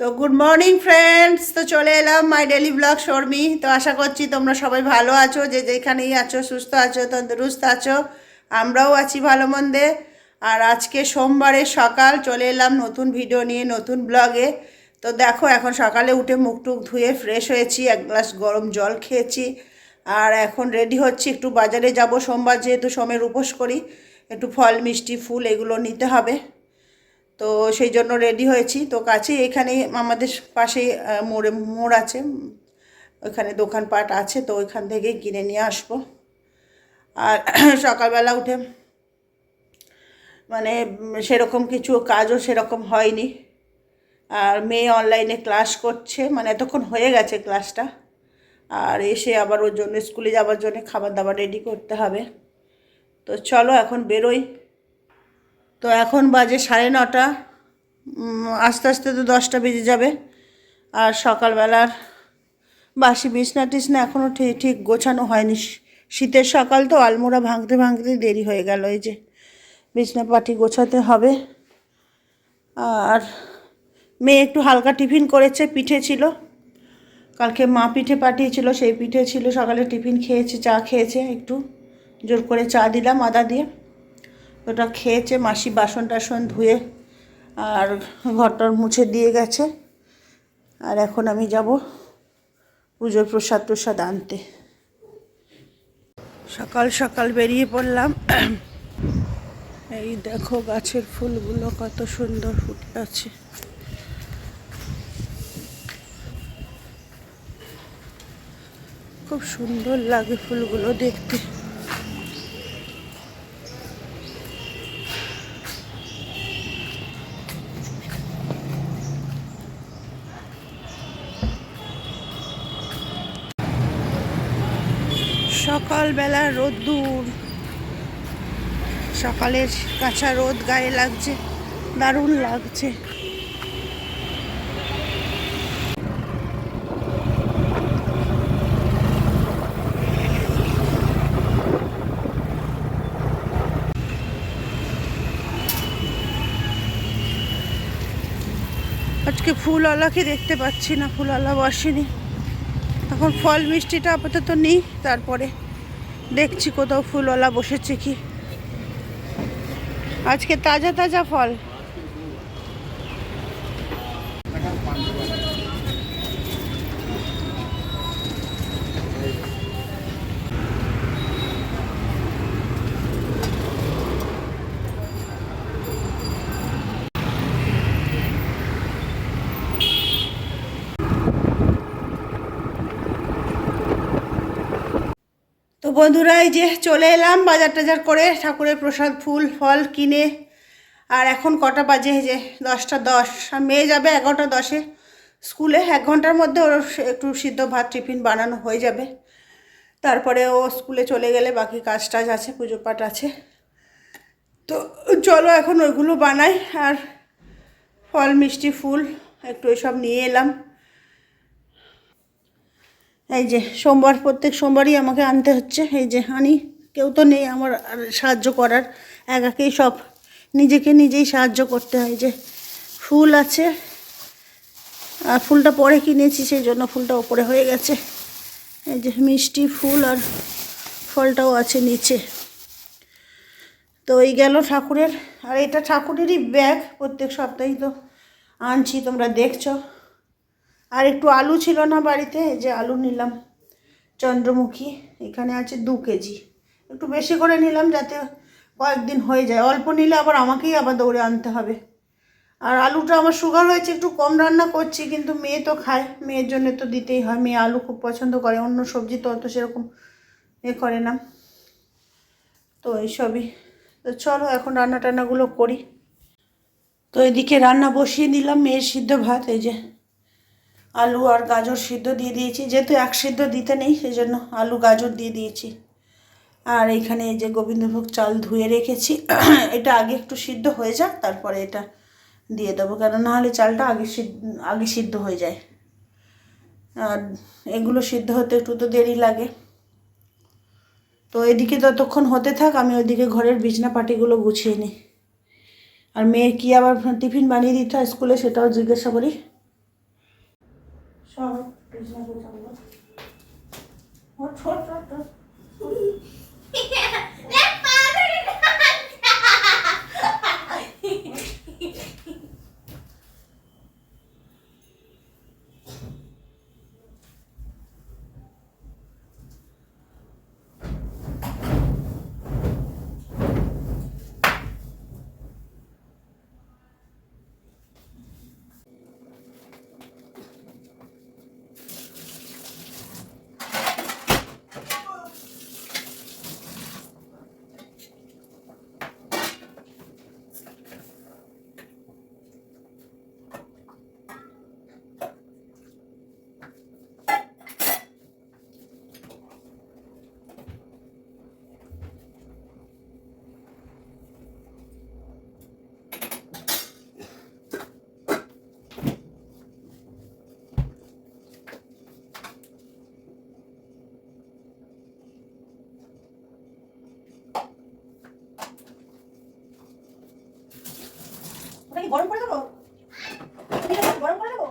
তো good morning friends তো চলে এলাম মাই ডেলি ব্লগ শর্মি তো আশা করছি তোমরা সবাই ভালো আছো, যে যেখানেই আছো, সুস্থ আছো, তন্দুরুস্ত আছো, আমরাও আছি ভালো মন্দে। আর আজকে সোমবারের সকাল, চলে এলাম নতুন ভিডিও নিয়ে, নতুন ব্লগে তো দেখো, এখন সকালে উঠে মুখ টুক ধুয়ে ফ্রেশ হয়েছি, এক গ্লাস গরম জল খেয়েছি। আর এখন রেডি হচ্ছি, একটু বাজারে যাব সোমবার, যেহেতু সোমের উপোস করি, একটু ফল, মিষ্টি, ফুল এগুলো নিতে হবে। তো সেই জন্য রেডি হয়েছি। তো কাছেই এখানে আমাদের পাশেই মোড়ে, মোড় আছে। ওইখানে দোকানপাট আছে, তো ওইখান থেকেই কিনে নিয়ে আসব। আর সকালবেলা উঠে মানে সেরকম কিছু কাজও সেরকম হয়নি। আর মেয়ে অনলাইনে ক্লাস করছে মানে এতক্ষণ হয়ে গেছে ক্লাসটা আর এসে আবার ওর জন্য স্কুলে যাওয়ার জন্য খাবার দাবার রেডি করতে হবে। তো চলো এখন বেরোই। তো এখন বাজে সাড়ে নটা। আস্তে আস্তে তো দশটা বেজে যাবে। আর সকালবেলার বাসি বিছনা টিছনা এখনও ঠিক ঠিক গোছানো হয়নি। শীতের সকাল তো আলমোড়া ভাঙতে ভাঙতে দেরি হয়ে গেল এই যে, বিছনা পাটি গোছাতে হবে। আর মেয়ে একটু হালকা টিফিন করেছে, পিঠে ছিল। কালকে মা পিঠে পাঠিয়েছিল, সেই পিঠে ছিল। সকালে টিফিন খেয়েছে, চা খেয়েছে, একটু জোর করে চা দিলাম আদা দিয়ে। ওটা খেয়েছে, মাসি বাসন টাসন ধুয়ে আর ঘরটর মুছে দিয়ে গেছে। আর এখন আমি যাব পুজোর প্রসাদ প্রসাদ আনতে। সকাল সকাল বেরিয়ে পড়লাম। এই দেখো গাছের ফুলগুলো কত সুন্দর ফুটে আছে। খুব সুন্দর লাগে ফুলগুলো দেখতে। সকালবেলা রোদ্দুর সকালের কাঁচা রোদ গায়ে লাগছে, দারুণ লাগছে। আজকে ফুলওয়ালাকে দেখতে পাচ্ছি না, ফুলওয়ালা বসেনি। এখন ফল মিষ্টিটা আপাতত নেই, তারপরে দেখছি কোথাও ফুলওয়ালা বসেছে কি। আজকে তাজা তাজা ফল। তো বন্ধুরা এই যে চলে এলাম বাজার টাজার করে, ঠাকুরের প্রসাদ, ফুল, ফল কিনে। আর এখন কটা বাজে যে দশটা দশ। আর মেয়ে যাবে এগারোটা দশে স্কুলে, এক ঘণ্টার মধ্যে ওর একটু সিদ্ধ ভাত, টিফিন বানানো হয়ে যাবে। তারপরে ও স্কুলে চলে গেলে বাকি কাজ টাজ আছে, পুজো পাঠ আছে। তো চলো এখন ওইগুলো বানাই। আর ফল, মিষ্টি, ফুল, একটু এসব নিয়ে এলাম। এই যে সোমবার, প্রত্যেক সোমবারই আমাকে আনতে হচ্ছে। এই যে আনি কেউ তো নেই আমার সাহায্য করার। একাকেই সব নিজেকে নিজেই সাহায্য করতে হয়। যে ফুল আছে, আর ফুলটা পরে কিনেছি, সেই জন্য ফুলটা ওপরে হয়ে গেছে। এই যে মিষ্টি ফুল আর ফলটাও আছে নিচে। তো এই গেল ঠাকুরের। আর এটা ঠাকুরেরই ব্যাগ, প্রত্যেক সপ্তাহেই তো আনছি, তোমরা দেখছ। আর একটু আলু ছিল না বাড়িতে, এই যে আলু নিলাম। চন্দ্রমুখী, এখানে আছে দু কেজি। একটু বেশি করে নিলাম যাতে কয়েকদিন হয়ে যায়। অল্প নিলে আবার আমাকেই আবার দৌড়ে আনতে হবে। আর আলুটা আমার সুগার হয়েছে, একটু কম রান্না করছি, কিন্তু মেয়ে তো খায়। মেয়ের জন্য তো দিতেই হয়। মেয়ে আলু খুব পছন্দ করে, অন্য সবজি তো অত সেরকম এ করে না। তো এইসবই। তো চলো এখন রান্না টান্নাগুলো করি। তো এদিকে রান্না বসিয়ে দিলাম, মেয়ের সিদ্ধ ভাত, এই যে আলু আর গাজর সিদ্ধ দিয়ে দিয়েছি। যেহেতু এক সিদ্ধ দিতে নেই সেই জন্য আলু, গাজর দিয়ে দিয়েছি। আর এখানে এই যে গোবিন্দভোগ চাল ধুয়ে রেখেছি। এটা আগে একটু সিদ্ধ হয়ে যাক, তারপরে এটা দিয়ে দেবো। কেন নাহলে চালটা আগে সিদ্ধ আগে সিদ্ধ হয়ে যায়। আর এগুলো সিদ্ধ হতে একটু তো দেরি লাগে। তো এদিকে ততক্ষণ হতে থাক, আমি ওইদিকে ঘরের বিছনা পাটিগুলো গুছিয়ে নিই। আর মেয়ের কি আবার টিফিন বানিয়ে দিতে হয় স্কুলে, সেটাও জিজ্ঞাসা করি। সব বিছনা গোছাবো ও ছোট ছোট ওটা কি গরম করে দেবো ওটা কি গরম করে দেবো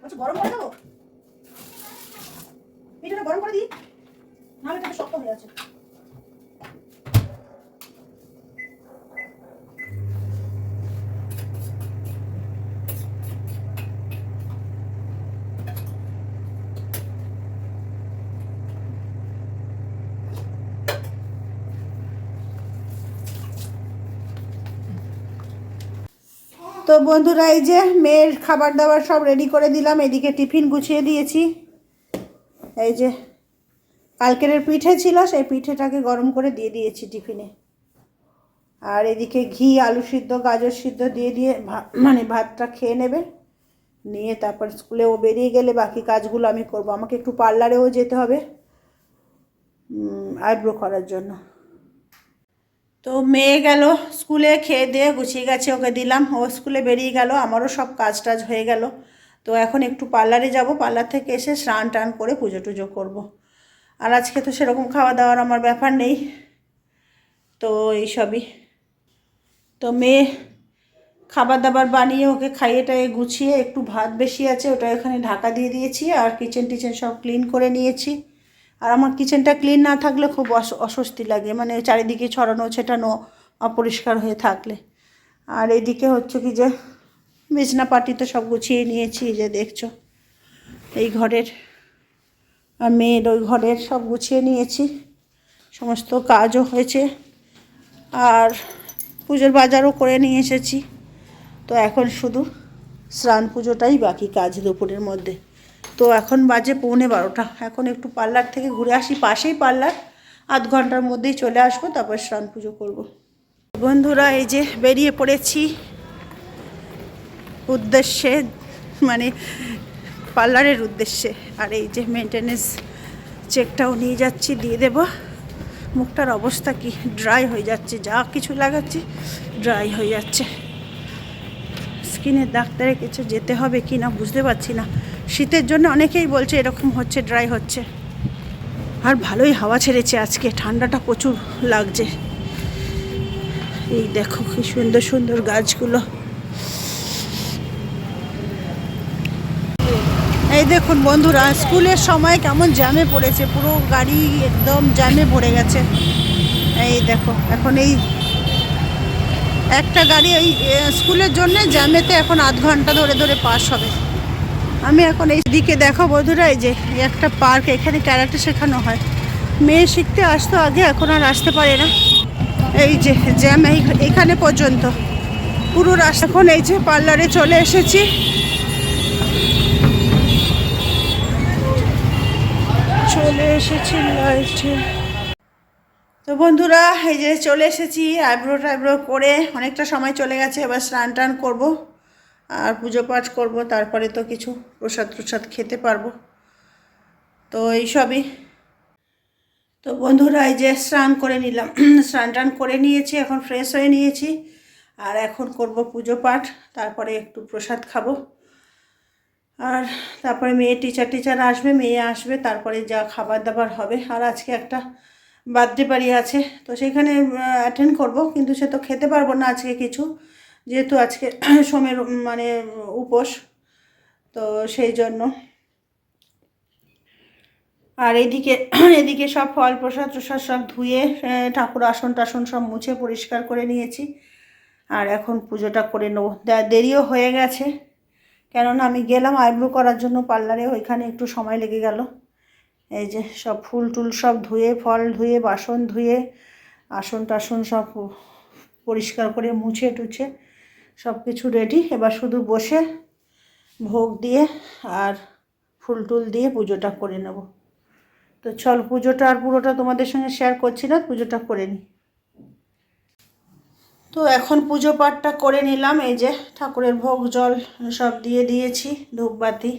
বলছি গরম করে দেবো পিঠাটা গরম করে দিই নাহলে এটা শক্ত হয়ে আছে তো বন্ধুরা, এই যে মেয়ের খাবার দাবার সব রেডি করে দিলাম, এদিকে টিফিন গুছিয়ে দিয়েছি। এই যে কালকের পিঠে ছিল, সেই পিঠেটাকে গরম করে দিয়ে দিয়েছি টিফিনে। আর এদিকে ঘি, আলু সিদ্ধ, গাজর সিদ্ধ দিয়ে দিয়ে মানে ভাতটা খেয়ে নেবে। নিয়ে তারপর স্কুলে ও বেরিয়ে গেলে বাকি কাজগুলো আমি করব। আমাকে একটু পার্লারেও যেতে হবে আইব্রো করার জন্য। তো মেয়ে গেল স্কুলে, খেয়ে দিয়ে গুছিয়ে গেছে, ওকে দিলাম। ও স্কুলে বেরিয়ে গেল, আমারও সব কাজ টাজ হয়ে গেল। তো এখন একটু পার্লারে যাব, পার্লার থেকে এসে স্নান টান করে পুজো টুজো করব। আর আজকে তো সেরকম খাওয়া দাওয়ার আমার ব্যাপার নেই। তো এইসবই তো মেয়ে খাবার দাবার বানিয়ে ওকে খাইয়ে টাইয়ে গুছিয়ে একটু ভাত বেশি আছে ওটা এখানে ঢাকা দিয়ে দিয়েছি, আর কিচেন টিচেন সব ক্লিন করে নিয়েছি। আর আমার কিচেনটা ক্লিন না থাকলে খুব অস- অস্বস্তি লাগে। মানে চারিদিকে ছড়ানো, ছেটানো, অপরিষ্কার হয়ে থাকলে। আর এদিকে হচ্ছে কি যে, বিছনা পাটি তো সব গুছিয়ে নিয়েছি যে দেখছ। এই ঘরের মেয়ের ওই ঘরের সব গুছিয়ে নিয়েছি। সমস্ত কাজও হয়েছে। আর পুজোর বাজারও করে নিয়ে এসেছি। তো এখন শুধু স্নান পুজোটাই বাকি কাজ দুপুরের মধ্যে। তো এখন বাজে পৌনে বারোটা। এখন একটু পার্লার থেকে ঘুরে আসি, পাশেই পার্লার। আধ ঘণ্টার মধ্যেই চলে আসব, তারপর স্নান পুজো করব। বন্ধুরা, এই যে বেরিয়ে পড়েছি। উদ্দেশ্যে মানে পার্লারের উদ্দেশ্যে। আর এই যে মেনটেনেন্স চেকটাও নিয়ে যাচ্ছি, দিয়ে দেব। মুখটার অবস্থা কি? ড্রাই হয়ে যাচ্ছে, যা কিছু লাগাচ্ছি ড্রাই হয়ে যাচ্ছে। স্কিনের ডাক্তারের কিছু যেতে হবে কি না বুঝতে পারছি না। শীতের জন্য অনেকেই বলছে এরকম হচ্ছে ড্রাই হচ্ছে। আর ভালোই হাওয়া ছেড়েছে আজকে ঠান্ডাটা প্রচুর লাগছে। এই দেখো কি সুন্দর সুন্দর গাছগুলো। এই দেখুন বন্ধুরা স্কুলের সময় কেমন জ্যামে পড়েছে পুরো গাড়ি একদম জ্যামে ভরে গেছে। এই দেখো এখন এই একটা গাড়ি ওই এ, স্কুলের জন্য জ্যামেতে এখন আধ ঘণ্টা ধরে ধরে পাস হবে। আমি এখন এই দিকে দেখো বন্ধুরা, এই যে একটা পার্ক, এখানে ক্যারাটে শেখানো হয়। মেয়ে শিখতে আসতো আগে, এখন আর আসতে পারে না। এই যে জ্যাম এখানে পর্যন্ত। পুরো রাস্তা এখন এই যে পার্লারে চলে এসেছি। চলে এসেছি তো বন্ধুরা, এই যে চলে এসেছি আইব্রো টাইব্রো করে অনেকটা সময় চলে গেছে, এবার স্নান টান করব। আর পুজো পাঠ করব, তারপরে তো কিছু প্রসাদ প্রসাদ খেতে পারব। তো এইসবই তো বন্ধুরা, এই যে স্নান করে নিলাম। স্নান টান করে নিয়েছি, এখন ফ্রেশ হয়ে নিয়েছি। আর এখন করব পুজো পাঠ, তারপরে একটু প্রসাদ খাব। আর তারপরে মেয়ে টিচার টিচার আসবে, মেয়ে আসবে, তারপরে যা খাবার দাবার হবে। আর আজকে একটা বার্থডে বাড়ি আছে, তো সেখানে অ্যাটেন্ড করব, কিন্তু সে তো খেতে পারব না আজকে কিছু। যেহেতু আজকে সোমের মানে উপোস, তো সেই জন্য। আর এদিকে এদিকে সব ফল প্রসাদ প্রসাদ সব ধুয়ে ঠাকুর আসন টাসন সব মুছে পরিষ্কার করে নিয়েছি। আর এখন পুজোটা করে নেব। দেরিও হয়ে গেছে। কেননা আমি গেলাম আইব্রো করার জন্য পার্লারে, ওইখানে একটু সময় লেগে গেল। এই যে সব ফুল টুল সব ধুয়ে, ফল ধুয়ে, বাসন ধুয়ে, আসন টাসন সব পরিষ্কার করে মুছে টুছে সব কিছু রেডি এবার শুধু বসে ভোগ দিয়ে আর ফুল টুল দিয়ে পুজোটা করে নেব। তো চল, পুজোটা আর পুরোটা তোমাদের সঙ্গে শেয়ার করছি না, পুজোটা করে নিই তো এখন পুজো পাঠটা করে নিলাম। এই যে ঠাকুরের ভোগ, জল সব দিয়ে দিয়েছি, ধূপবাতি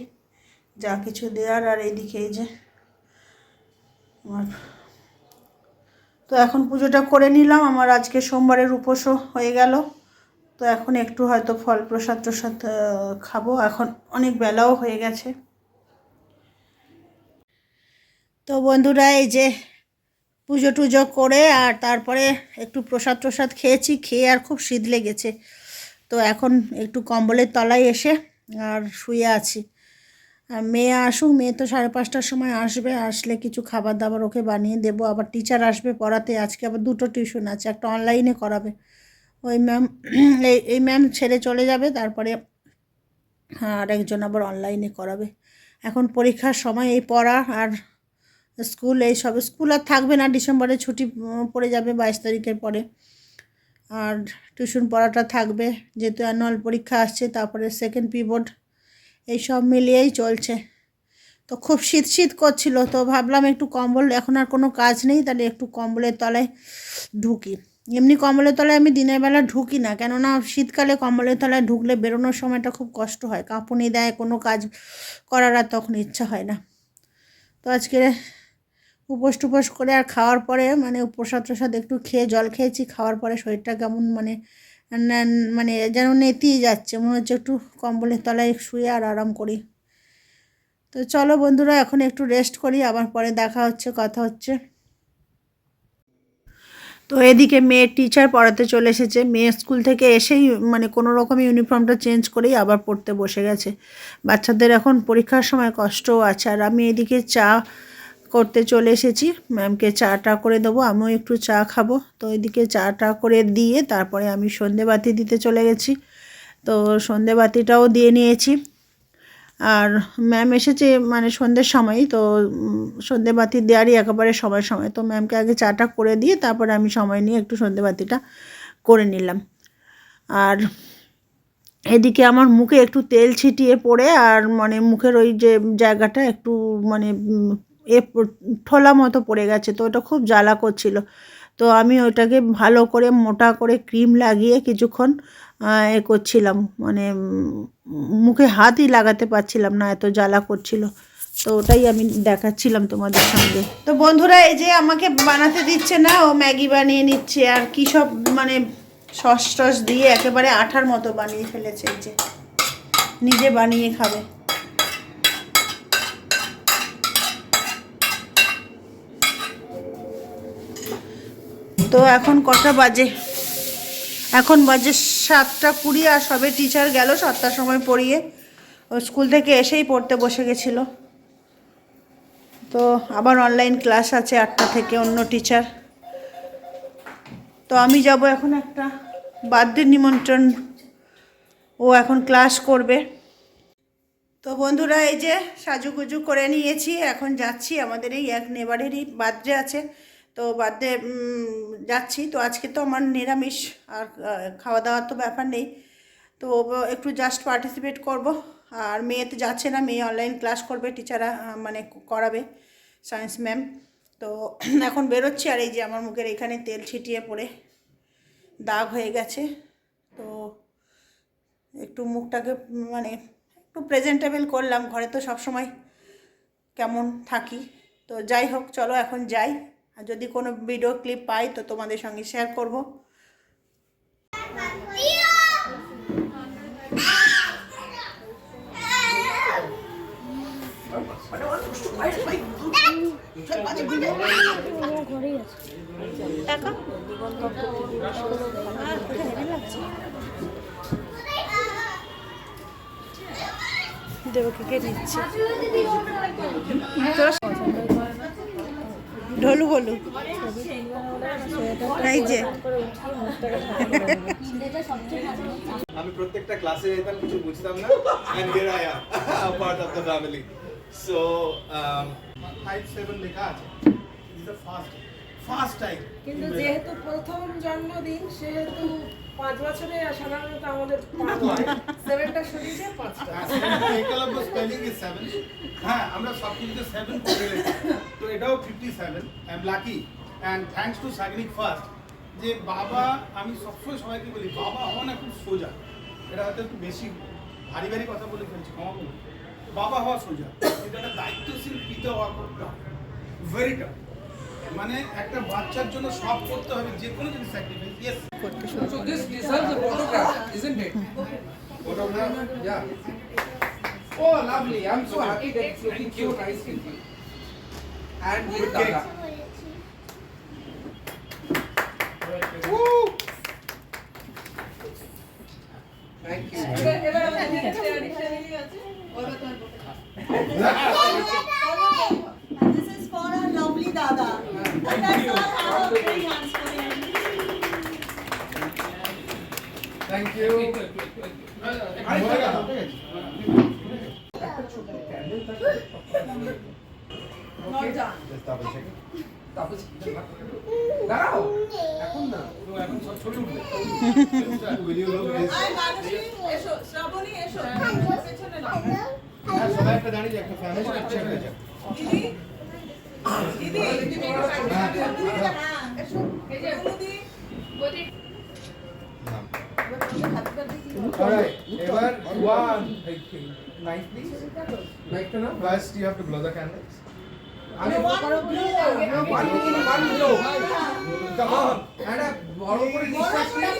যা কিছু দেওয়ার আর এইদিকে এই যে আমার। তো এখন পুজোটা করে নিলাম। আমার আজকে সোমবারের উপোসও হয়ে গেল। তো এখন একটু হয়তো ফল প্রসাদ প্রসাদ খাব। এখন অনেক বেলাও হয়ে গেছে। তো বন্ধুরা, এই যে পুজো টুজো করে আর তারপরে একটু প্রসাদ প্রসাদ খেয়েছি, খেয়ে আর খুব শীত লেগেছে। তো এখন একটু কম্বলের তলায় এসে আর শুয়ে আছি। আর মেয়ে আসুক, মেয়ে তো সাড়ে পাঁচটার সময় আসবে, আসলে কিছু খাবার দাবার ওকে বানিয়ে দেবো। আবার টিচার আসবে পড়াতে, আজকে আবার দুটো টিউশন আছে, একটা অনলাইনে করাবে। ওই ম্যাম, এই এই ম্যাম ছেড়ে চলে যাবে, তারপরে আর একজন আবার অনলাইনে করাবে। এখন পরীক্ষার সময়, এই পড়া আর স্কুল, এই সব, স্কুল আর থাকবে না, ডিসেম্বরে ছুটি পড়ে যাবে বাইশ তারিখের পরে। আর টিউশন পড়াটা থাকবে, যেহেতু অ্যানুয়াল পরীক্ষা আসছে, তারপরে সেকেন্ড পিবোর্ড এই সব মিলিয়েই চলছে। তো খুব শীত শীত করছিল, তো ভাবলাম একটু কম্বল, এখন আর কোনো কাজ নেই, তাহলে একটু কম্বলের তলায় ঢুকি। এমনি কম্বলের তলায় আমি দিনের বেলা ঢুকি না, কেননা শীতকালে কম্বলের তলায় ঢুকলে বেরোনোর সময়টা খুব কষ্ট হয়। কাঁপুনি দেয়, কোনো কাজ করার আর তখন ইচ্ছা হয় না। তো আজকে উপোস টুপোস করে আর খাওয়ার পরে মানে প্রসাদ প্রসাদ একটু খেয়ে জল খেয়েছি, খাওয়ার পরে শরীরটা কেমন মানে মানে যেন নেতিয়ে যাচ্ছে। মনে হচ্ছে একটু কম্বলের তলায় শুয়ে আর আরাম করি। তো চলো বন্ধুরা, এখন একটু রেস্ট করি, আবার পরে দেখা হচ্ছে, কথা হচ্ছে। তো এদিকে মেয়ের টিচার পড়াতে চলে এসেছে। মেয়ে স্কুল থেকে এসেই মানে কোনো রকম ইউনিফর্মটা চেঞ্জ করেই আবার পড়তে বসে গেছে। বাচ্চাদের এখন পরীক্ষার সময় কষ্টও আছে। আর আমি এদিকে চা করতে চলে এসেছি। ম্যামকে চাটা করে দেবো, আমিও একটু চা খাব। তো এদিকে চাটা করে দিয়ে তারপরে আমি সন্ধেবাতি দিতে চলে গেছি। তো সন্ধেবাতিটাও দিয়ে নিয়েছি। আর ম্যাম এসেছে মানে সন্ধ্যের সময় তো উম, সন্ধেবাতি দেওয়ারই একেবারে সময় সময়। তো ম্যামকে আগে চাটা করে দিয়ে তারপরে আমি সময় নিয়ে একটু সন্ধেবাতিটা করে নিলাম। আর এদিকে আমার মুখে একটু তেল ছিটিয়ে পড়ে আর মানে মুখের ওই যে জায়গাটা একটু মানে এ ঠোলা মতো পড়ে গেছে। তো ওটা খুব জ্বালা করছিল। তো আমি ওটাকে ভালো করে মোটা করে ক্রিম লাগিয়ে কিছুক্ষণ এ করছিলাম। মানে মুখে হাতই লাগাতে পারছিলাম না, এত জ্বালা করছিল। তো ওটাই আমি দেখাচ্ছিলাম তোমাদের সঙ্গে। তো বন্ধুরা, এই যে আমাকে বানাতে দিচ্ছে না, ও ম্যাগি বানিয়ে নিচ্ছে। আর কি সব মানে সস টস দিয়ে একেবারে আঠার মতো বানিয়ে ফেলেছে যে। নিজে বানিয়ে খাবে। তো এখন কটা বাজে? এখন বাজে সাতটা কুড়ি আর সবে টিচার গেল সাতটার সময় পড়িয়ে। ও স্কুল থেকে এসেই পড়তে বসে গেছিল। তো আবার অনলাইন ক্লাস আছে আটটা থেকে অন্য টিচার তো আমি যাব এখন একটা বার্থডে নিমন্ত্রণ। ও এখন ক্লাস করবে। তো বন্ধুরা, এই যে সাজুগুজু করে নিয়েছি, এখন যাচ্ছি। আমাদের এই এক নেবারেরই বার্থডে আছে। তো বার্থডে যাচ্ছি। তো আজকে তো আমার নিরামিষ, আর খাওয়া দাওয়ার তো ব্যাপার নেই। তো একটু জাস্ট পার্টিসিপেট করব। আর মেয়ে তো যাচ্ছে না, মেয়ে অনলাইন ক্লাস করবে টিচাররা মানে করাবে সায়েন্স ম্যাম তো এখন বেরোচ্ছি, আর এই যে আমার মুখের এখানে তেল ছিটিয়ে পড়ে, দাগ হয়ে গেছে। তো একটু মুখটাকে মানে একটু প্রেজেন্টেবল করলাম। ঘরে তো সব সময় কেমন থাকি। তো যাই হোক, চলো এখন যাই। আর যদি কোনো ভিডিও ক্লিপ পাই তো তোমাদের সঙ্গে শেয়ার করব। দেবকে কে দিচ্ছে। ঢোলু বলু। এই যে। আমি প্রত্যেকটা ক্লাসে যেতাম কিছু বুঝতাম না and here I am part of the family so five seven লেখা আছে। Is the first first time কিন্তু যেহেতু প্রথম জন্মদিন সেহেতু পাঁচ বছরে সাধারণত আমাদের সেভেনটা সরিয়ে যায় পাঁচটা। সেভেন হ্যাঁ আমরা সব কিছুতে সেভেন করে তো এটাও fifty seven I am lucky and thanks to Sagnik first যে বাবা, আমি সবসময় সবাইকে বলি, বাবা হওয়া না খুব সোজা। এটা হয়তো একটু বেশি ভারী ভারী কথা বলে ফেলছি, ক্ষমা বাবা হওয়া সোজা। এটা একটা দায়িত্বশীল পিতা হওয়া খুব ভেরি টাফ মানে একটা বাচ্চার জন্য সব করতে হবে যে কোনো যদি স্যাক্রিফাইস ইয়েস করতে শুরু So this deserves a photograph, isn't it? Photograph Yeah. Oh, lovely. I'm so happy that it's looking so nice with you. And with Good Dada. Woo! Thank you. Check. তারপর দাঁড়াও এখন না সব উঠবে। শ্রাবণী এসো পেছনে হ্যাঁ, সবাই একটা দাঁড়িয়ে একটা হয়ে। দিদি দিদি হ্যাঁ, এসো এই যে দিদি Alright, এবার one. Knife please. Knife to now. First you have to blow the candles. আমি one one one blow. Come on. And a বড় করে নিঃশ্বাস নিয়ে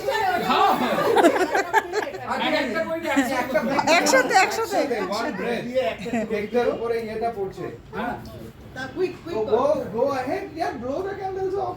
আর একটা করে দিয়ে। একসাথে একসাথে One breath. কেকটার উপরে ইয়েটা পড়ছে। Quick So go, go ahead, yeah, blow the candles off.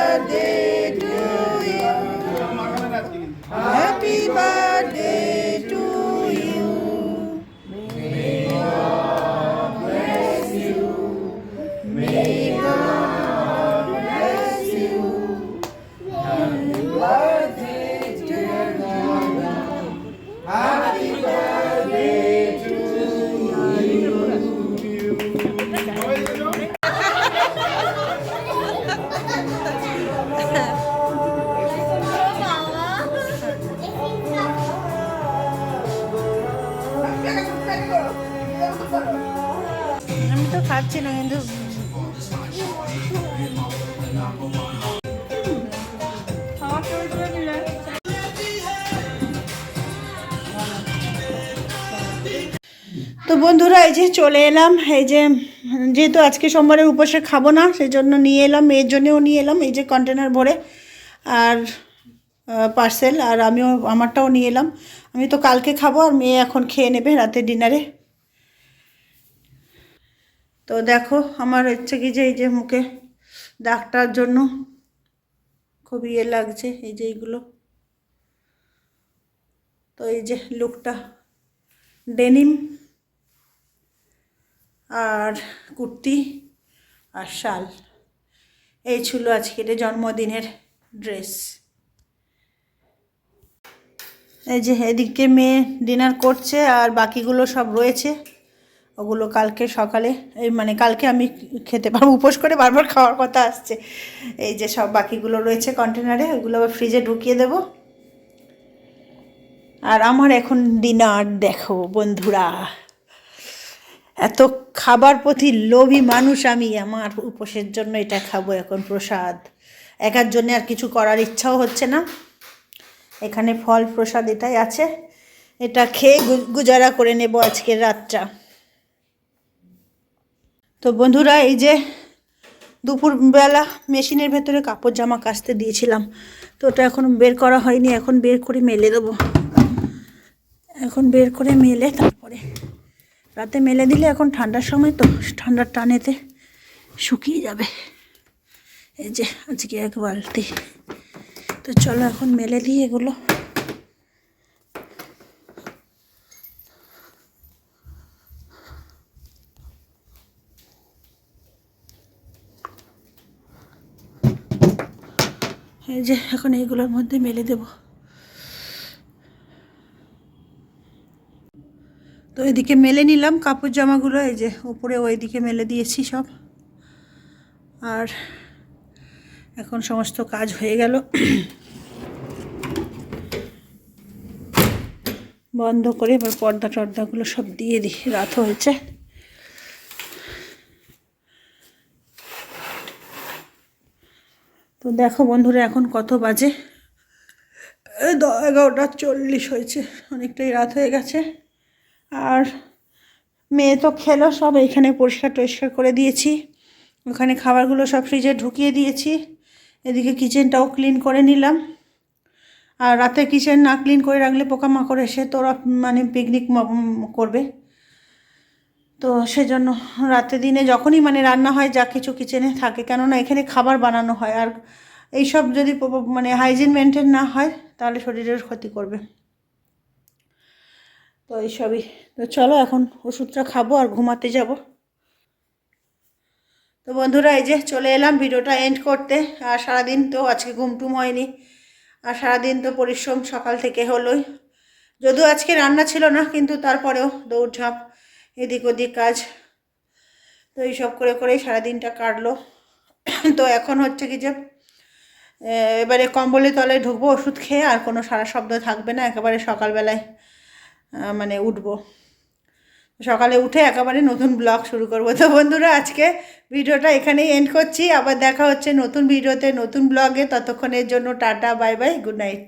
বন্ধুরা, এই যে চলে এলাম। এই যে, যেহেতু আজকে সোমবারের উপসে খাব না সেই জন্য নিয়ে এলাম, মেয়ের জন্যও নিয়ে এলাম, এই যে কন্টেনার ভরে আর পার্সেল আর আমিও আমারটাও নিয়ে এলাম। আমি তো কালকে খাব, আর মেয়ে এখন খেয়ে নেবে রাতে ডিনারে। তো দেখো, আমার হচ্ছে কি যে, এই যে মুখে ডাক্তার জন্য খুব ইয়ে লাগছে, এই যে এইগুলো। তো এই যে লুকটা ডেনিম আর কুর্তি আর শাল। এই ছিল আজকের জন্মদিনের ড্রেস। এই যে এদিকে মেয়ে ডিনার করছে আর বাকিগুলো সব রয়েছে। ওগুলো কালকে সকালে, এই মানে কালকে আমি খেতে পারব, উপোস করে বারবার খাওয়ার কথা আসছে। এই যে সব বাকিগুলো রয়েছে কন্টেনারে ওগুলো আবার ফ্রিজে ঢুকিয়ে দেবো। আর আমার এখন ডিনার দেখো বন্ধুরা। এত খাবার প্রতি লোভী মানুষ আমি, আমার উপোসের জন্য এটা খাব এখন প্রসাদ। একার জন্য আর কিছু করার ইচ্ছাও হচ্ছে না। এখানে ফল প্রসাদ এটাই আছে। এটা খেয়ে গুজারা করে নেব আজকের রাতটা। তো বন্ধুরা, এই যে দুপুরবেলা মেশিনের ভেতরে কাপড় জামা কাচতে দিয়েছিলাম, তো ওটা এখন বের করা হয়নি, এখন বের করে মেলে দেবো। এখন বের করে মেলে তারপরে রাতে মেলে দিলে এখন ঠান্ডার সময় তো ঠান্ডার টানেতে শুকিয়ে যাবে। এই যে আজকে এক বালতি। তো চলো এখন মেলে দিই এগুলো। এই যে এখন এইগুলোর মধ্যে মেলে দেব। তো এদিকে মেলে নিলাম কাপড় জামাগুলো, এই যে উপরে ওইদিকে মেলে দিয়েছি সব। আর এখন সমস্ত কাজ হয়ে গেল। বন্ধ করে এবার পর্দা টর্দাগুলো সব দিয়ে দিই, রাত হয়েছে। তো দেখো বন্ধুরা এখন কত বাজে? এগারোটা চল্লিশ হয়েছে, অনেকটাই রাত হয়ে গেছে। আর মেয়ে তো খেলো, সব এইখানে পরিষ্কার টরিষ্কার করে দিয়েছি। ওখানে খাবারগুলো সব ফ্রিজে ঢুকিয়ে দিয়েছি। এদিকে কিচেনটাও ক্লিন করে নিলাম। আর রাতে কিচেন না ক্লিন করে রাখলে পোকামাকড় এসে তোরা মানে পিকনিক করবে। তো সেজন্য রাতে দিনে যখনই মানে রান্না হয়, যা কিছু কিচেনে থাকে, কেননা এখানে খাবার বানানো হয়। আর এইসব যদি মানে হাইজিন মেনটেন না হয়, তাহলে শরীরের ক্ষতি করবে। তো এইসবই তো চলো এখন ওষুধটা খাব আর ঘুমাতে যাব। তো বন্ধুরা, এই যে চলে এলাম ভিডিওটা এন্ড করতে। আর সারাদিন তো আজকে ঘুমটুম হয়নি। আর সারাদিন তো পরিশ্রম সকাল থেকে হলোই। যদিও আজকে রান্না ছিল না, কিন্তু তারপরেও দৌড়ঝাঁপ, এদিক ওদিক কাজ। তো এইসব করে করেই সারাদিনটা কাটলো। তো এখন হচ্ছে কি যে এবারে কম্বলের তলায় ঢুকবো ওষুধ খেয়ে, আর কোনো সারা শব্দ থাকবে না, একেবারে সকালবেলায়। মানে উঠব। সকালে উঠে একেবারে নতুন ব্লগ শুরু করব। তো বন্ধুরা, আজকে ভিডিওটা এখানেই এন্ড করছি। আবার দেখা হচ্ছে নতুন ভিডিওতে, নতুন ব্লগে। ততক্ষণের জন্য tata, bye bye, good night.